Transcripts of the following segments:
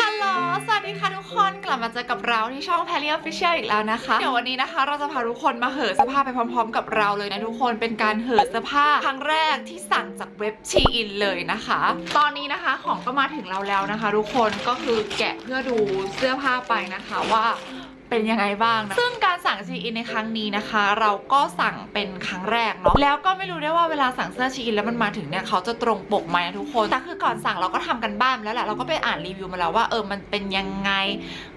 ฮัลโหล สวัสดีค่ะทุกคนกลับมาเจอกับเราที่ช่อง p a l i Official อีกแล้วนะคะ เดี๋ยววันนี้นะคะ เราจะพาทุกคนมาเห่อเสื้อผ้าไปพร้อมๆ กับเราเลยนะทุกคนเป็นการเห่อเสื้อผ้าครั้งแรกที่สั่งจากเว็บชีอินเลยนะคะ ตอนนี้นะคะของก็มาถึงเราแล้วนะคะ ทุกคนก็คือแกะเพื่อดูเสื้อผ้าไปนะคะว่า เป็นยังไงบ้างนะซึ่งการสั่งชีอินในครั้งนี้นะคะ เราก็สั่งเป็นครั้งแรกเนาะแล้วก็ไม่รู้ได้ว่าเวลาสั่งเสื้อชีอินแล้วมันมาถึงเนี่ยเขาจะตรงปกไหมนะทุกคนแต่คือก่อนสั่งเราก็ทำกันบ้านแล้วแหละเราก็ไปอ่านรีวิวมาแล้วว่าเออมันเป็นยังไง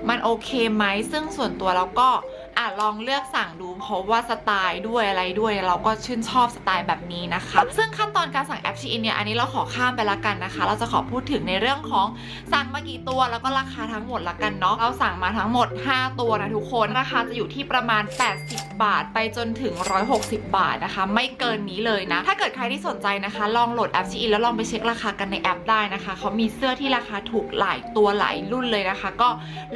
มันโอเคไหมซึ่งส่วนตัวเราก็ อะลองเลือกสั่งดูเพราะว่าสไตล์ด้วยอะไรด้วย เราก็ชื่นชอบสไตล์แบบนี้นะคะ ซึ่งขั้นตอนการสั่งแอปชีอินเนี่ยอันนี้เราขอข้ามไปละกันนะคะ เราจะขอพูดถึงในเรื่องของสั่งมากี่ตัวแล้วก็ราคาทั้งหมดละกันเนาะเราสั่งมาทั้งหมด 5 ตัวนะทุกคนราคาจะอยู่ที่ประมาณ 80 บาท ไปจนถึง 160 บาทนะคะ ไม่เกินนี้เลยนะ ถ้าเกิดใครที่สนใจนะคะ ลองโหลดแอปชีอินแล้วลองไปเช็คราคากันในแอปได้นะคะเขามีเสื้อที่ราคาถูกหลายตัวหลายรุ่นเลยนะคะ ก็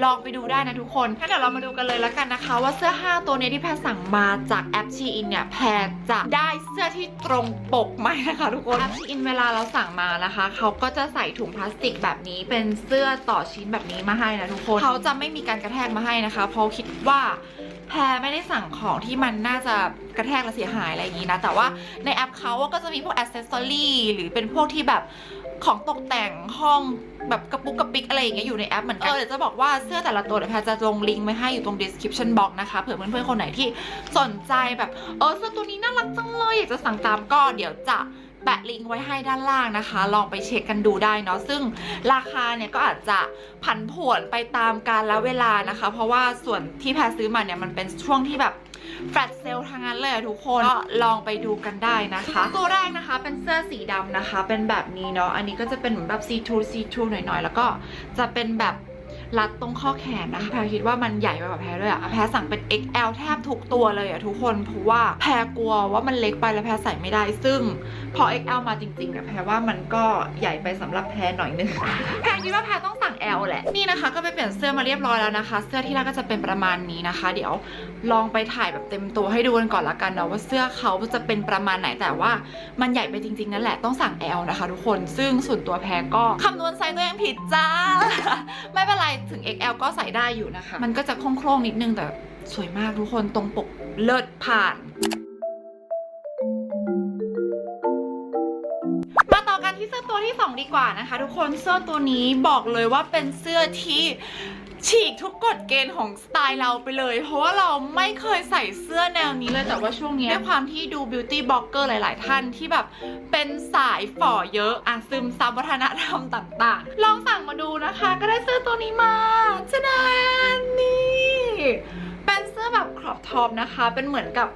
ลองไปดูได้นะทุกคนงั้นเดี๋ยวเรามาดูกันเลยละกันนะคะว่าเสื้อ 5 ตัวเนี้ที่แพรสั่งมาจากแอปชีอินเนี่ยแพรจะได้เสื้อที่ตรงปกไหมนะคะทุกคนแอปชีอินเวลาเราสั่งมานะคะเขาก็จะใส่ถุงพลาสติกแบบนี้เป็นเสื้อต่อชิ้นแบบนี้มาให้นะทุกคนเขาจะไม่มีการกระแทกมาให้นะคะ เพราะคิดว่าแพรไม่ได้สั่งของที่มันน่าจะกระแทกและเสียหายอะไรอย่างนี้นะ แต่ว่าในแอปเขาก็จะมีพวกอ c เซสซอรี่หรือเป็นพวกที่แบบ ของตกแต่งห้องแบบกระปุกกระปิกอะไรอย่างเงี้ยอยู่ในแอปเหมือนกันเออเดี๋ยวจะบอกว่าเสื้อแต่ละตัวเดี๋ยวแพรจะลงลิงก์ไว้ให้อยู่ตรง description box นะคะเผื่อเพื่อนๆคนไหนที่สนใจแบบเออเสื้อตัวนี้น่ารักจังเลยอยากจะสั่งตามก็เดี๋ยวจะแปะลิงก์ไว้ให้ด้านล่างนะคะ ลองไปเช็คกันดูได้เนาะซึ่งราคาเนี่ยก็อาจจะผันผวนไปตามกาลและเวลานะคะ เพราะว่าส่วนที่แพรซื้อมาเนี่ยมันเป็นช่วงที่แบบ แฟลตเซลทางนั้นเลยอะทุกคนก็ลองไปดูกันได้นะคะ ตัวแรกนะคะเป็นเสื้อสีดำนะคะ เป็นแบบนี้เนาะอันนี้ก็จะเป็นเหมือนแบบ see through see through หน่อยๆ แล้วก็จะเป็นแบบ รัดตรงข้อแขนนะคะแพรคิดว่ามันใหญ่ไปกว่าแพรด้วยอะแพรสั่งเป็น XL แทบทุกตัวเลยอะทุกคนเพราะว่าแพรกลัวว่ามันเล็กไปแล้วแพรใส่ไม่ได้ ซึ่งพอ XL มาจริงๆเนี่ยแพรว่ามันก็ใหญ่ไปสำหรับแพรหน่อยนึงแพรคิดว่าแพรต้องสั่ง L แหละนี่นะคะก็ไปเปลี่ยนเสื้อมาเรียบร้อยแล้วนะคะ เสื้อที่แรกก็จะเป็นประมาณนี้นะคะ เดี๋ยวลองไปถ่ายแบบเต็มตัวให้ดูกันก่อนละกันเนาะว่าเสื้อเขาจะเป็นประมาณไหนแต่ว่ามันใหญ่ไปจริงๆนั่นแหละต้องสั่ง L นะคะ ทุกคนซึ่งส่วนตัวแพรก็คำนวณไซส์ตัวเองผิดจ้าไม่เป็นไรถึง XL ก็ใส่ได้อยู่นะคะ มันก็จะโคร่งๆนิดนึงแต่สวยมากทุกคนตรงปกเลิศผ่านมาต่อกันที่เสื้อตัวที่ 2 ดีกว่านะคะ ทุกคนเสื้อตัวนี้บอกเลยว่าเป็นเสื้อที่ ฉีกทุกกฎเกณฑ์ของสไตล์เราไปเลย เพราะว่าเราไม่เคยใส่เสื้อแนวนี้เลย แต่ว่าช่วงนี้ด้วยความที่ดูบิวตี้บล็อกเกอร์หลาย ๆ ท่านที่แบบเป็นสายฝ่อเยอะ อะซึมซับวัฒนธรรมต่าง ๆ ลองสั่งมาดูนะคะ ก็ได้เสื้อตัวนี้มาชนะนี่ รอปท็อปนะคะ เป็นเหมือนกับ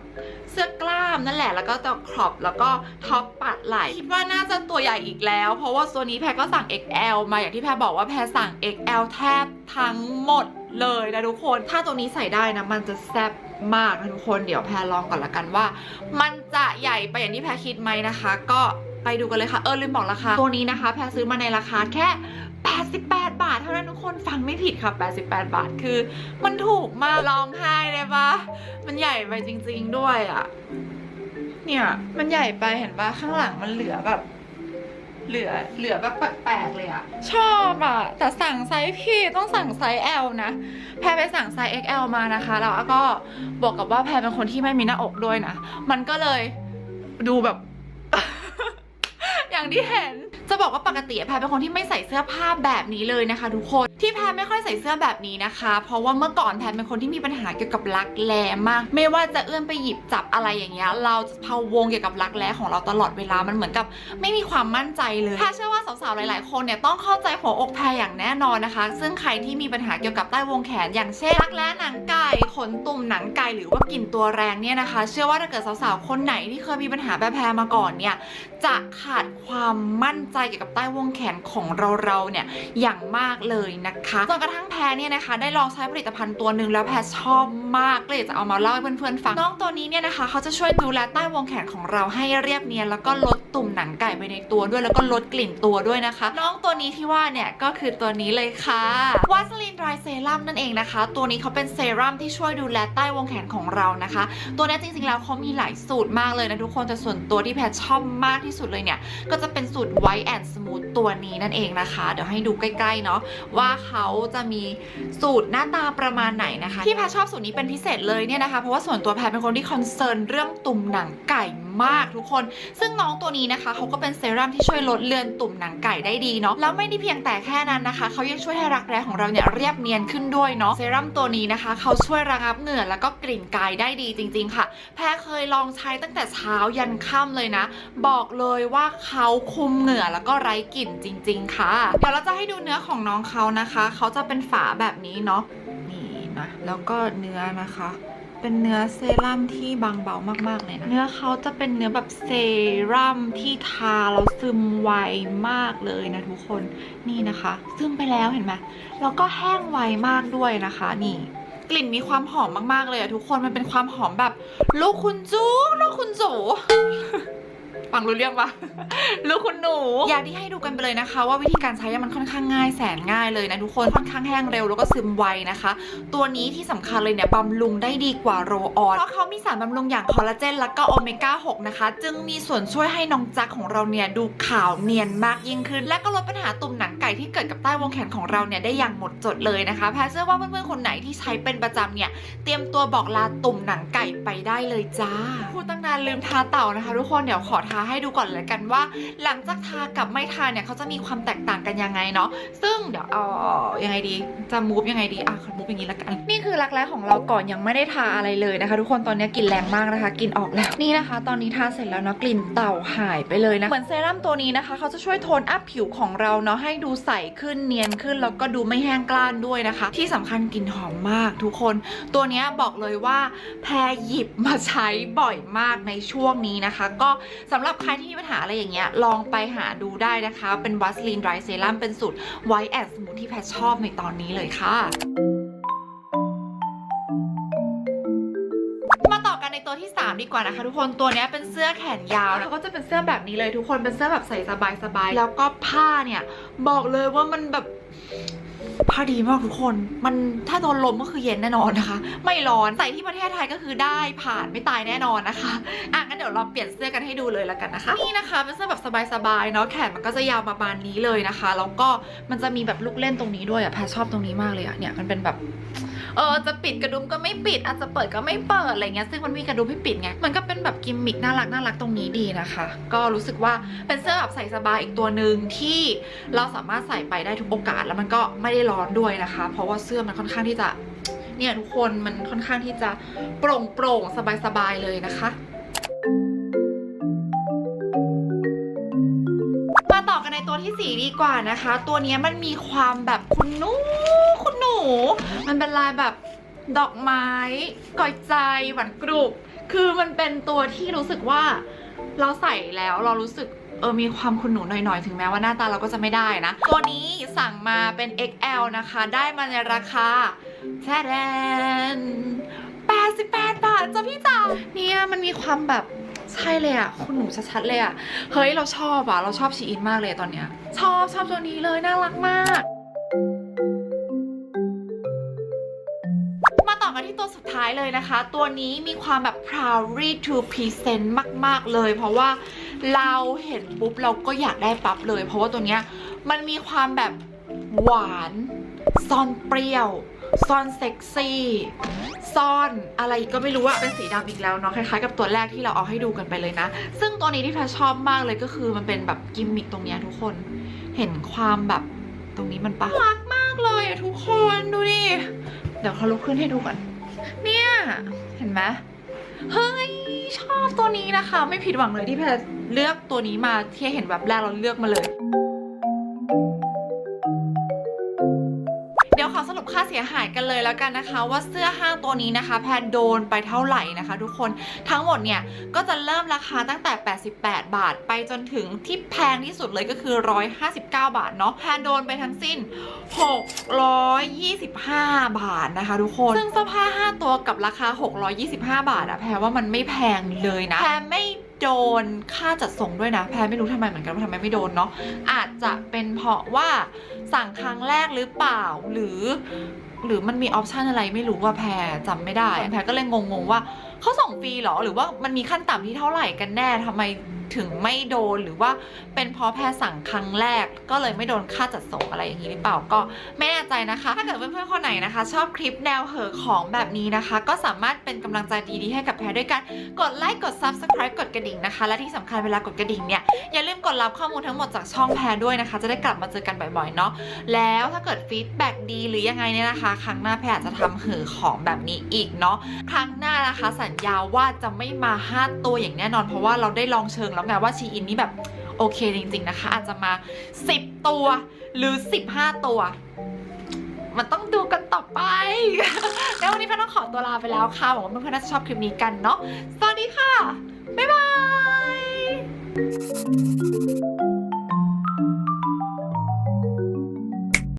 เสื้อกล้ามนั่นแหละ แล้วก็จะครอปแล้วก็ท็อปปัดไหล่คิดว่าน่าจะตัวใหญ่อีกแล้ว เพราะว่าตัวนี้แพรก็สั่ง XL มาอย่างที่แพรบอกว่าแพรสั่ง XL แทบทั้งหมดเลยนะทุกคน ถ้าตัวนี้ใส่ได้นะ มันจะแซ่บมากนะทุกคน เดี๋ยวแพรลองก่อนละกันว่า มันจะใหญ่ไปอย่างที่แพรคิดไหมนะคะ ก็ไปดูกันเลยค่ะ เออลืมบอกราคา ตัวนี้นะคะ แพรซื้อมาในราคาแค่ 88 บาท เท่านั้นทุกคน ฟังไม่ผิดค่ะ 88 บาท คือ มันถูกมากร้องไห้เลยปะ มันใหญ่ไปจริง ๆด้วยอะ่ะ เนี่ย มันใหญ่ไปเห็นปะข้างหลังมันเหลือแบบ เหลือเหลือแบบแปลกๆเลยอะชอบอะแต่สั่งไซส์พี่ต้องสั่งไซส์ L นะ แพรไปสั่งไซส์ XL มานะคะแล้วก็บวกกับว่าแพรเป็นคนที่ไม่มีหน้าอกด้วยนะ มันก็เลยดูแบบ อย่างที่เห็น บอกว่าปกติแพรเป็นคนที่ไม่ใส่เสื้อผ้าแบบนี้เลยนะคะ ทุกคนที่แพรไม่ค่อยใส่เสื้อแบบนี้นะคะ เพราะว่าเมื่อก่อนแพรเป็นคนที่มีปัญหาเกี่ยวกับรักแร้มาก ไม่ว่าจะเอื้อมไปหยิบจับอะไรอย่างเงี้ยเราจะพะวงเกี่ยวกับรักแร้ของเราตลอดเวลามันเหมือนกับ ไม่มีความมั่นใจเลยแพรเชื่อว่าสาวๆหลายๆ คนเนี่ยต้องเข้าใจหัวอกแพรอย่างแน่นอนนะคะ ซึ่งใครที่มีปัญหาเกี่ยวกับใต้วงแขน อย่างเช่นรักแร้หนังไก่ขนตุ่มหนังไก่หรือว่ากลิ่นตัวแรงเนี่ยนะคะ เชื่อว่าถ้าเกิดสาวๆคนไหนที่เคยมีปัญหาแบบแพรมาก่อนเนี่ยจะขาดความมั่นใจเกี่ยวกับใต้วงแขนของเราๆเนี่ยอย่างมากเลยนะคะจนกระทั่งแพรเนี่ยนะคะได้ลองใช้ผลิตภัณฑ์ตัวหนึ่งแล้วแพรชอบมากเลยจะเอามาเล่าให้เพื่อนๆฟังน้องตัวนี้เนี่ยนะคะเขาจะช่วยดูแลใต้วงแขนของเราให้เรียบเนียนแล้วก็ลดตุ่มหนังไก่ไปในตัวด้วยแล้วก็ลดกลิ่นตัวด้วยนะคะ น้องตัวนี้ที่ว่าเนี่ยก็คือตัวนี้เลยค่ะวาสลินดรายเซรั่มนั่นเองนะคะ ตัวนี้เขาเป็นเซรั่มที่ช่วยดูแลใต้วงแขนของเรานะคะ ตัวนี้จริงๆแล้วเขามีหลายสูตรมากเลยนะทุกคนแต่ส่วนตัวที่แพรชอบมากที่สุดเลยเนี่ยก็จะเป็นสูตร White and Smooth ตัวนี้นั่นเองนะคะ เดี๋ยวให้ดูใกล้ๆเนาะว่าเขาจะมีสูตรหน้าตาประมาณไหนนะคะ ที่แพชชอบสูตรนี้เป็นพิเศษเลยเนี่ยนะคะ เพราะว่าส่วนตัวแพชเป็นคนที่คอนเซิร์นเรื่องตุ่มหนังไก่ มากทุกคน ซึ่งน้องตัวนี้นะคะเขาก็เป็นเซรั่มที่ช่วยลดเลือนตุ่มหนังไก่ได้ดีเนาะแล้วไม่ได้เพียงแต่แค่นั้นนะคะเขายังช่วยให้รักแร้ของเราเนี่ยเรียบเนียนขึ้นด้วยเนาะเซรั่มตัวนี้นะคะเขาช่วยระงับเหงื่อแล้วก็กลิ่นกายได้ดีจริง ๆ ค่ะ แพรเคยลองใช้ตั้งแต่เช้ายันค่ำเลยนะ บอกเลยว่าเขาคุมเหงื่อแล้วก็ไร้กลิ่นจริง ๆ ค่ะ เดี๋ยวเราจะให้ดูเนื้อของน้องเขานะคะ เขาจะเป็นฝาแบบนี้เนาะนี่นะแล้วก็เนื้อนะคะ เป็นเนื้อเซรั่มที่บางเบามากๆเลยนะ เนื้อเขาจะเป็นเนื้อแบบเซรั่มที่ทาแล้วซึมไวมากเลยนะทุกคนนี่นะคะ ซึมไปแล้วเห็นไหมแล้วก็แห้งไวมากด้วยนะคะนี่กลิ่นมีความหอมมากๆเลยอะทุกคนมันเป็นความหอมแบบลูกคุณจูลูกคุณจู ฟังรู้เรื่องปะลูกคุณหนูอยากที่ให้ดูกันไปเลยนะคะ ว่าวิธีการใช้มันค่อนข้างง่ายแสนง่ายเลยนะทุกคนค่อนข้างแห้งเร็วแล้วก็ซึมไวนะคะ ตัวนี้ที่สำคัญเลยเนี่ยบำรุงได้ดีกว่าโรออนเพราะเขามีสารบำรุงอย่างคอลลาเจนและก็โอเมก้า6นะคะ จึงมีส่วนช่วยให้น้องจักของเราเนี่ยดูขาวเนียนมากยิ่งขึ้น และก็ลดปัญหาตุ่มหนังไก่ที่เกิดกับใต้วงแขนของเราเนี่ยได้อย่างหมดจดเลยนะคะแพรเชื่อว่าเพื่อนๆคนไหนที่ใช้เป็นประจำเนี่ยเตรียมตัวบอกลาตุ่มหนังไก่ไปได้เลยจ้าพูดตั้งนานลืมทาเต่านะคะ ทุกคนเดี๋ยวขอทาให้ดูก่อนเลยกันว่า หลังจากทากับไม่ทาเนี่ยเขาจะมีความแตกต่างกันยังไงเนาะซึ่งเดี๋ยวเอายังไงดีจะมูฟยังไงดีอะขอมูฟอย่างนี้ละกันนี่คือรักแร้ของเราก่อนยังไม่ได้ทาอะไรเลยนะคะ ทุกคนตอนนี้กลิ่นแรงมากนะคะกลิ่นออกแล้วนี่นะคะ ตอนนี้ทาเสร็จแล้วเนาะกลิ่นเต่าหายไปเลยนะเหมือนเซรั่มตัวนี้นะคะเขาจะช่วยโทนอัพผิวของเราเนาะให้ดูใสขึ้นเนียนขึ้นแล้วก็ดูไม่แห้งกร้านด้วยนะคะ ที่สำคัญกลิ่นหอมมากทุกคน ตัวนี้บอกเลยว่าแพรหยิบมาใช้บ่อยมากในช่วงนี้นะคะ ก็สำหรับับใครที่มีปัญหาอะไรอย่างเงี้ยลองไปหาดูได้นะคะ เป็นวัสลีนไรเซรั่มเป็นสูตรไวท์แอนด์สมูทที่แพรชอบในตอนนี้เลยค่ะมาต่อกันในตัวที่ 3 ดีกว่านะคะ ทุกคนตัวนี้เป็นเสื้อแขนยาวแล้วก็จะเป็นเสื้อแบบนี้เลยทุกคนเป็นเสื้อแบบใส่สบายๆแล้วก็ผ้าเนี่ย บอกเลยว่ามันแบบ ผ้าดีมากทุกคน มันถ้าโดนลมก็คือเย็นแน่นอนนะคะ ไม่ร้อน ใส่ที่ประเทศไทยก็คือได้ผ่านไม่ตายแน่นอนนะคะ อะงั้นเดี๋ยวเราเปลี่ยนเสื้อกันให้ดูเลยแล้วกันนะคะ นี่นะคะเป็นเสื้อแบบสบายๆเนาะ แขนมันก็จะยาวประมาณนี้เลยนะคะ แล้วก็มันจะมีแบบลูกเล่นตรงนี้ด้วยอะแพชชอบตรงนี้มากเลยอะเนี่ย มันเป็นแบบ เออจะปิดกระดุมก็ไม่ปิด อาจจะเปิดก็ไม่เปิดอะไรเงี้ยซึ่งมันมีกระดุมให้ปิดไงมันก็เป็นแบบกิมมิกน่ารักน่ารักตรงนี้ดีนะคะ ก็รู้สึกว่าเป็นเสื้อแบบใส่สบายอีกตัวหนึ่งที่เราสามารถใส่ไปได้ทุกโอกาสแล้วมันก็ไม่ได้ร้อนด้วยนะคะ เพราะว่าเสื้อมันค่อนข้างที่จะเนี่ยทุกคนมันค่อนข้างที่จะโปร่งโปร่งสบายสบายๆเลยนะคะมาต่อกันในตัวที่ 4 ดีกว่านะคะ ตัวนี้มันมีความแบบคุณหนูคุณ มันเป็นลายแบบดอกไม้ก่อยใจหวานกรุบคือมันเป็นตัวที่รู้สึกว่าเราใส่แล้วเรารู้สึกเออมีความคุณหนูหน่อยๆ ถึงแม้ว่าหน้าตาเราก็จะไม่ได้นะ ตัวนี้สั่งมาเป็น XL นะคะ ได้มาในราคาแช่แดน88 บาทจ้ะพี่จ๋าเนี่ยมันมีความแบบใช่เลยอะคุณหนูชัดๆเลยอะเฮ้ยเราชอบอะเราชอบชีอินมากเลยตอนเนี้ย ชอบชอบตัวนี้เลยน่ารักมาก เลยนะคะ ตัวนี้มีความแบบ proudly to present มาก ๆ เลย เพราะว่าเราเห็นปุ๊บเราก็อยากได้ปั๊บเลย เพราะว่าตัวเนี้ยมันมีความแบบหวานซ่อนเปรี้ยวซ่อนเซ็กซี่ซ่อนอะไรก็ไม่รู้อะเป็นสีดำอีกแล้วเนาะคล้ายๆกับตัวแรกที่เราเอาให้ดูกันไปเลยนะ ซึ่งตัวนี้ที่แพรชอบมากเลยก็คือมันเป็นแบบกิมมิคตรงเนี้ยทุกคน เห็นความแบบตรงนี้มันปะรักมากเลยอะทุกคนดูดิเดี๋ยวเขาลุกขึ้นให้ดูก่อนนี่ เห็นไหมเฮ้ย ชอบตัวนี้นะคะ ไม่ผิดหวังเลยที่แพรเลือกตัวนี้มาที่เห็นแบบแรกเราเลือกมาเลยาเสียหายกันเลยแล้วกันนะคะ ว่าเสื้อห้างตัวนี้นะคะ แพรโดนไปเท่าไหร่นะคะ ทุกคนทั้งหมดเนี่ยก็จะเริ่มราคาตั้งแต่ 88 บาท ไปจนถึงที่แพงที่สุดเลยก็คือ 159 บาทเนาะแพรโดนไปทั้งสิ้น 625 บาทนะคะ ทุกคนซึ่งเสื้อผ้า 5 ตัวกับราคา 625 บาทอะแพรว่ามันไม่แพงเลยนะแพรไม่ โดนค่าจัดส่งด้วยนะ แพรไม่รู้ทำไมเหมือนกันว่าทำไมไม่โดนเนาะอาจจะเป็นเพราะว่าสั่งครั้งแรกหรือเปล่าหรือ หรือมันมีออปชันอะไรไม่รู้ว่าแพรจำไม่ได้ แพรก็เลยงงๆว่าเขาส่งฟรีเหรอหรือว่ามันมีขั้นต่ำที่เท่าไหร่กันแน่ทำไม ถึงไม่โดนหรือว่าเป็นเพราะแพรสั่งครั้งแรก ก็เลยไม่โดนค่าจัดส่งอะไรอย่างนี้หรือเปล่าก็ไม่แน่ใจนะคะ ถ้าเกิดเพื่อนๆคนไหนนะคะ ชอบคลิปแนวเหอของแบบนี้นะคะ ก็สามารถเป็นกำลังใจดีๆให้กับแพรด้วยการกดไลค์กด subscribe กดกระดิ่งนะคะ และที่สำคัญเวลากดกระดิ่งเนี่ยอย่าลืมกดรับข้อมูลทั้งหมดจากช่องแพรด้วยนะคะ จะได้กลับมาเจอกันบ่อยๆเนาะแล้วถ้าเกิดฟีดแบ็กดีหรือยังไงเนี่ยนะคะ ครั้งหน้าแพรอาจจะทำเหอของแบบนี้อีกเนาะครั้งหน้านะคะ สัญญาว่าจะไม่มา 5 ตัวอย่างแน่นอนเพราะว่าเราได้ลองเชิงแล้วไงว่าชีอินนี่แบบโอเคจริง ๆนะคะ อาจจะมา 10 ตัวหรือ 15 ตัว มันต้องดูกันต่อไป แล้ววันนี้แพนต้องขอตัวลาไปแล้วค่ะหวังว่าเพื่อนๆน่าจะชอบคลิปนี้กันเนาะสวัสดีค่ะ บ๊ายบาย